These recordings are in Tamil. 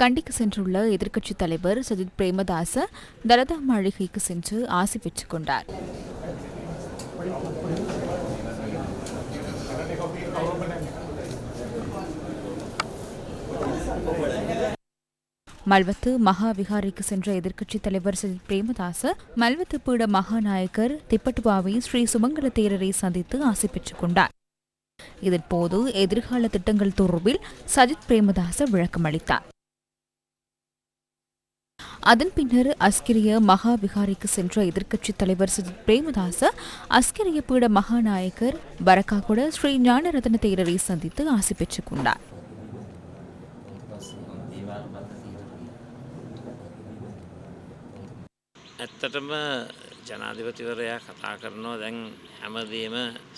கண்டிக்கு சென்றுள்ள எதிர்க்கட்சித் தலைவர் சஜித் பிரேமதாச தலதா மாளிகைக்கு சென்று ஆசி பெற்றுக் கொண்டார். மல்வத்து மகாவிகாரிக்கு சென்ற எதிர்க்கட்சித் தலைவர் சஜித் பிரேமதாச மல்வத்து பீட மகாநாயக்கர் திப்பட்டுவாவை ஸ்ரீ சுமங்கல தேரரை சந்தித்து ஆசி பெற்றுக் கொண்டார். இதன்போது எதிர்கால திட்டங்கள் தொடர்பில் சஜித் பிரேமதாச விளக்கம் அளித்தார் அதன் பின்னர் அஸ்கிரிய மகா விகாரிக்கு சென்ற எதிர்க்கட்சித் தலைவர் சஜித் பிரேமதாச அஸ்கிரிய பீட மகாநாயக்கர் பரக்காகுட ஸ்ரீ ஞானரத்ன தேரரை சந்தித்து ஆசி பெற்றுக் கொண்டார் ඇත්තටම ජනාධිපතිවරයා කතා කරනවා දැන් හැමදේම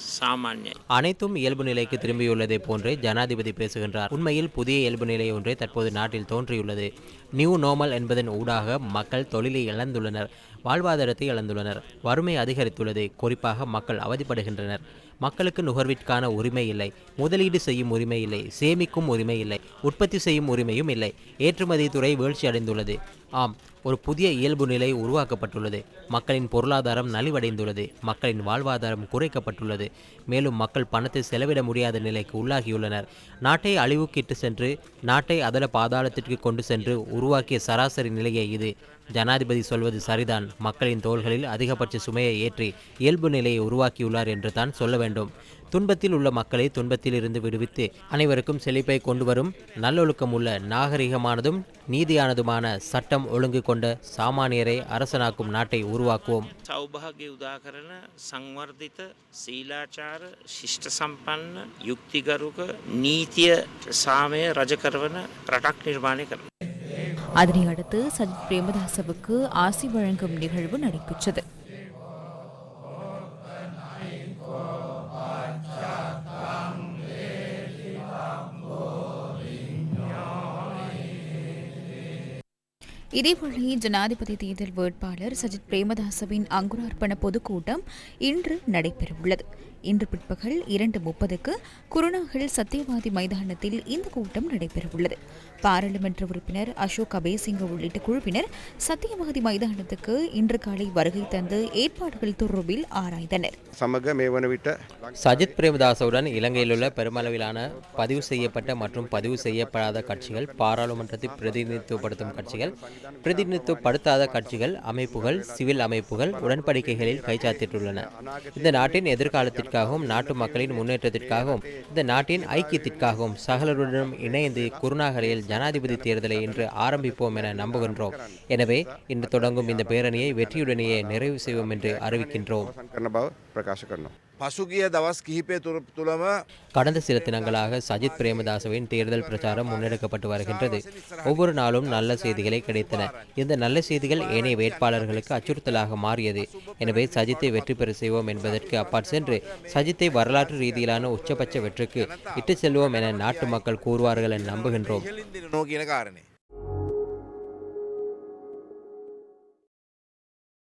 සාමාන්‍යයි. அனைத்தும் இயல்பு நிலைக்கு திரும்பியுள்ளதை போன்றே ஜனாதிபதி பேசுகின்றார் உண்மையில் புதிய இயல்பு நிலை ஒன்றே தற்போது நாட்டில் தோன்றியுள்ளது நியூ நார்மல் என்பதன் ஊடாக மக்கள் தொழிலை இழந்துள்ளனர் வாழ்வாதாரத்தை இழந்துள்ளனர் வறுமை அதிகரித்துள்ளது குறிப்பாக மக்கள் அவதிப்படுகின்றனர் மக்களுக்கு நுகர்விற்கான உரிமை இல்லை முதலீடு செய்யும் உரிமை இல்லை சேமிக்கும் உரிமை இல்லை உற்பத்தி செய்யும் உரிமையும் இல்லை ஏற்றுமதி துறை வீழ்ச்சி அடைந்துள்ளது ஆம் ஒரு புதிய இயல்பு நிலை உருவாக்கப்பட்டுள்ளது. மக்களின் பொருளாதாரம் நலிவடைந்துள்ளது. மக்களின் வாழ்வாதாரம் குறைக்கப்பட்டுள்ளது. மேலும் மக்கள் பணத்தை செலவிட முடியாத நிலைக்கு உள்ளாகியுள்ளனர். நாட்டை அழிவுக்கிட்டு சென்று நாட்டை அதல பாதாளத்திற்கு கொண்டு சென்று உருவாக்கிய சராசரி நிலையே இது. ஜனாதிபதி சொல்வது சரிதான். மக்களின் தோள்களில் அதிகபட்ச சுமையை ஏற்றி இயல்பு நிலையை உருவாக்கியுள்ளார் என்று தான் சொல்ல வேண்டும். துன்பத்தில் உள்ள மக்களை துன்பத்தில் இருந்து விடுவித்து அனைவருக்கும் செழிப்பை கொண்டு வரும் நல்லொழுக்கம் உள்ள நாகரிகமானதும் நீதியானதுமான சட்டம் ஒழுங்கு கொண்ட சாமானியரை அரசனாக்கும் நாட்டை உருவாக்குவோம் සෞභාග්‍ය උදා කරන සංවර්ධිත සීලාචාර ශිෂ්ට සම්පන්න යුක්තිගරුක නීතිය සාමය රජ කරවන රටක් නිර්මාණය කරන. அதனை அடுத்து சஜித் பிரேமதாசவுக்கு ஆசி வழங்கும் நிகழ்வு நடைபெற்றது இதேவேளை ஜனாதிபதி தேர்தல் வேட்பாளர் சஜித் பிரேமதாசவின் அங்குரார்ப்பண பொதுக்கூட்டம் இன்று நடைபெறவுள்ளது. இன்று பிற்பகல் இரண்டு முப்பதுக்கு குருநாகல் சத்தியவாதி மைதானத்தில் இந்த கூட்டம் நடைபெறவுள்ளது. பாராளுமன்ற உறுப்பினர் அசோக் அபேசிங்க உள்ளிட்ட குழுவினர் சத்தியவாதி மைதானத்துக்கு இன்று காலை வருகை தந்து ஏற்பாடுகள் தொடர்பில் ஆராய்ந்தனர். சஜித் பிரேமதாசவுடன் இலங்கையில் உள்ள பெருமளவிலான பதிவு செய்யப்பட்ட மற்றும் பதிவு செய்யப்படாத கட்சிகள் பாராளுமன்றத்தை பிரதிநிதித்துவப்படுத்தும் கட்சிகள் பிரதிநிதித்துவப்படுத்தாத கட்சிகள் அமைப்புகள் சிவில் அமைப்புகள் உடன்படிக்கைகளில் கைச்சாத்திட்டுள்ளன. இந்த நாட்டின் எதிர்காலத்திற்காகவும் நாட்டு மக்களின் முன்னேற்றத்திற்காகவும் இந்த நாட்டின் ஐக்கியத்திற்காகவும் சகலருடனும் இணைந்து குருநாகரையில் ஜனாதிபதி தேர்தலை இன்று ஆரம்பிப்போம் என நம்புகின்றோம். எனவே இன்று தொடங்கும் இந்த பேரணியை வெற்றியுடனேயே நிறைவு செய்வோம் என்று அறிவிக்கின்றோம். අවසන් කරන බව ප්‍රකාශ කරනවා. පසුගිය දවස් කිහිපය තුර- තුළම கடந்த சில தினங்களாக சஜித் பிரேமதாசவின் தேர்தல் பிரச்சாரம் முன்னெடுக்கப்பட்டு வருகின்றது ஒவ்வொரு நாளும் நல்ல செய்திகளே கிடைத்தன இந்த நல்ல செய்திகள் ஏனைய வேட்பாளர்களுக்கு அச்சுறுத்தலாக மாறியது எனவே சஜித்தை வெற்றி பெற செய்வோம் என்பதற்கு அப்பாற் சென்று சஜித்தை வரலாற்று ரீதியிலான உச்சபட்ச வெற்றிக்கு இட்டுச் செல்வோம் என நாட்டு மக்கள் கூறுவார்கள் என நம்புகின்றோம் ඉහලින් දෙන නෝ කියන කාරණය.